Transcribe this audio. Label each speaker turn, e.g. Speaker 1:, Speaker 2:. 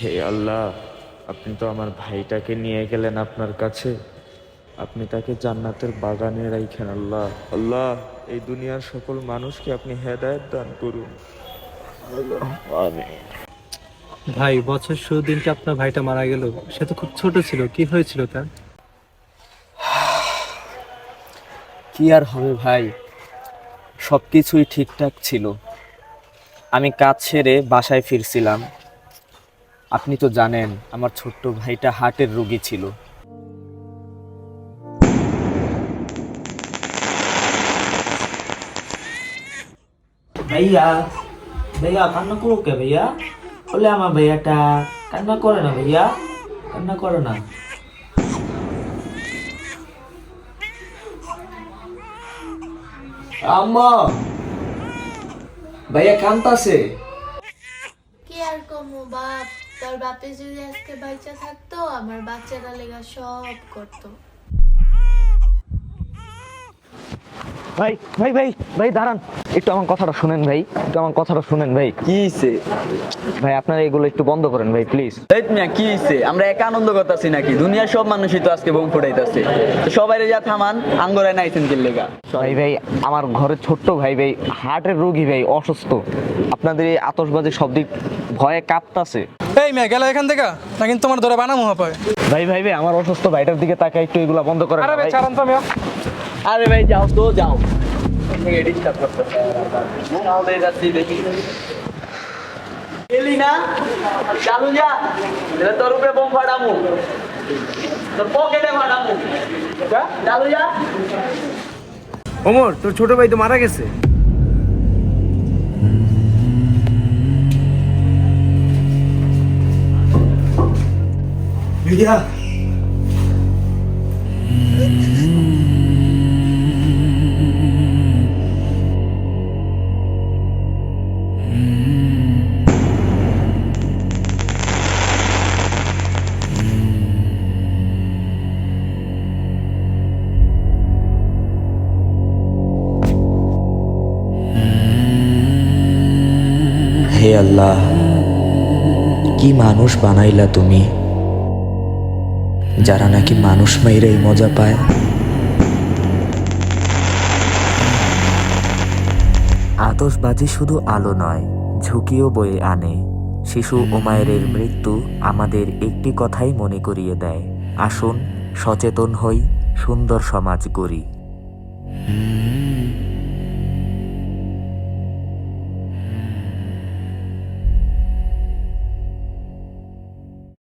Speaker 1: হে আল্লাহ আপনি তো আমার ভাইটাকে নিয়ে গেলেন আপনার কাছে। আপনি তাকে জান্নাতের বাগানে রাইখেন আল্লাহ। আল্লাহ এই দুনিয়ার সকল মানুষকে আপনি হেদায়ত দান করুন।
Speaker 2: ভাই বছর শুরু দিনটা আপনার ভাইটা মারা গেল? সে তো খুব ছোট ছিল কি হয়েছিল তার?
Speaker 3: কি আর হবে ভাই? সব কিছুই ঠিকঠাক ছিল। আমি কাজ সেরে বাসায় ফিরছিলাম। আপনি তো জানেন আমার ছোট্ট ভাইটা হার্টের রোগী ছিল।
Speaker 4: ভাইয়া ভাইয়া কান্না করো কে ভাইয়া? বলে আমার ভাইয়াটা কান্না করে না ভাইয়া কান্না করে না।
Speaker 3: আম্মা ভাইয়া কান্তাছে।
Speaker 5: কি আর কমু বাপ? তোর বাপে যদি আজকে বাচ্চা থাকতো আমার বাচ্চারা লেগা সব করতো।
Speaker 3: ভাই ভাই ভাই ভাই দাঁড়ান। একটু আমার কথাটা শুনেন ভাই একটু আমার কথাটা শুনেন ভাই।
Speaker 6: কি হইছে?
Speaker 3: ভাই আপনারা এগুলো একটু বন্ধ করেন ভাই প্লিজ
Speaker 6: মিয়া কি হইছে? আমরা এক আনন্দ করতেছি নাকি? দুনিয়ার সব মানুষই তো আজকে বোম ফুটাইতেছে। সবাই যা থামান আঙ্গরায় নাইছেন কি লেগা?
Speaker 3: ভাই ভাই আমার ঘরে ছোট্ট ভাই ভাই হার্টের রোগী ভাই অসুস্থ। আপনাদের এই আতশবাজি শব্দ ভয়ে কাঁপতাছে।
Speaker 7: এই মেয়ে গেল এখান থেকে না কিন্তু তোমার ধরে বানামো পায়
Speaker 3: ভাই ভাই ভাই আমার অসুস্থ ভাইটার দিকে তাকাই একটু এগুলা বন্ধ করেন
Speaker 7: আরে ভাই। ছাড়ান তো
Speaker 6: আরে ভাই যাও তো যাও। গেলি না চালু যা তোর উপরে বোম ফাটামু তোর পকেটে ফাটামু চালু যা
Speaker 3: ওমর তোর ছোট ভাই তো মারা গেছে
Speaker 8: হে আল্লাহ কি মানুষ বানাইলা তুমি? যারা নাকি মানুষ মাইরেই মজা পায়। আতসবাজি শুধু আলো নয়, ঝুঁকিও বয়ে আনে। শিশু ওমায়ের মৃত্যু আমাদের একটি কথাই মনে করিয়ে দেয়। আসুন, সচেতন হই, সুন্দর সমাজ গড়ি।